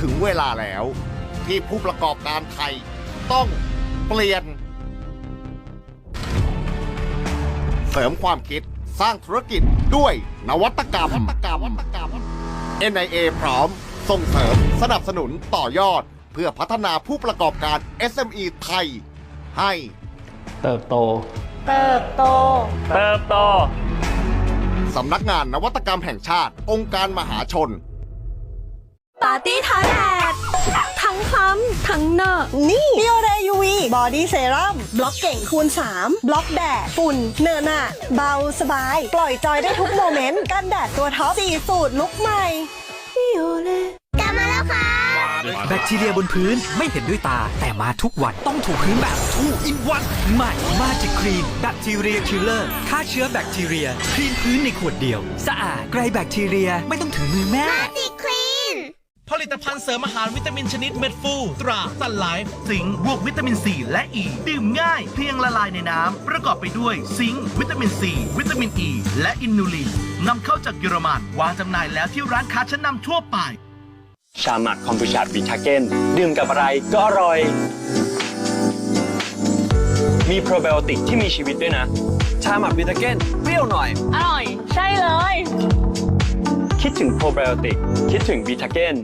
ถึงเวลาแล้ว ที่ผู้ประกอบการไทยต้องเปลี่ยน เสริมความคิดสร้างธุรกิจด้วยนวัตกรรม NIA พร้อมส่งเสริมสนับสนุนต่อยอด เพื่อพัฒนาผู้ประกอบการ SME ไทย ให้ เติบโต เติบโต เติบโต สำนักงานนวัตกรรมแห่งชาติ องค์การมหาชน ปาร์ตี้ทาแดดทั้งคล้ำทั้งเนอะนี่เ i ียวเรยูวีบอดี้เซรั่มบล็อกเก่งคูณ 3 บล็อกแดด ฝุ่น เนอะหนะเบาสบาย ปล่อยจอยได้ทุกโมเมนต์ กันแดดตัวท็อป4สูตรลุกใหม่กลับมาแล้วค่ะแบคทีเรียบนพื้นไม่เห็นด้วยตา แต่มาทุกวันต้องถูพื้นแบบทูอินวันใหม่มาจิกครีนแบคทีเรียคิลเลอร์ฆ่าเชื้อแบคทีเรียคลีนพื้นในขวดเดียว สะอาดไกลแบคทีเรียไม่ต้องถึงมือแม่จิคลีน ผลิตภัณฑ์เสริมอาหารวิตามินชนิดเม็ดฟู ตราสันไลฟ์สิงค์บวกวิตามินซีและอ e, ีดื่มง่ายเพียงละลายในน้ำ ประกอบไปด้วยซิงค์วิตามินซีวิตามินอ e, ีและอินูลินนำเข้าจากเยอรมันวางจำหน่ายแล้วที่ร้านค้าชั้นนำทั่วไป ชาหมักคอมบูชาบิทาเก้นดื่มกับอะไรก็อร่อย มีโปรไบโอติกที่มีชีวิตด้วยนะ ชาหมักบิทาเก้นเปรี้ยวหน่อย อร่อย ใช่เลย คิดถึงโปรไบโอติก คิดถึงบิทาเก้น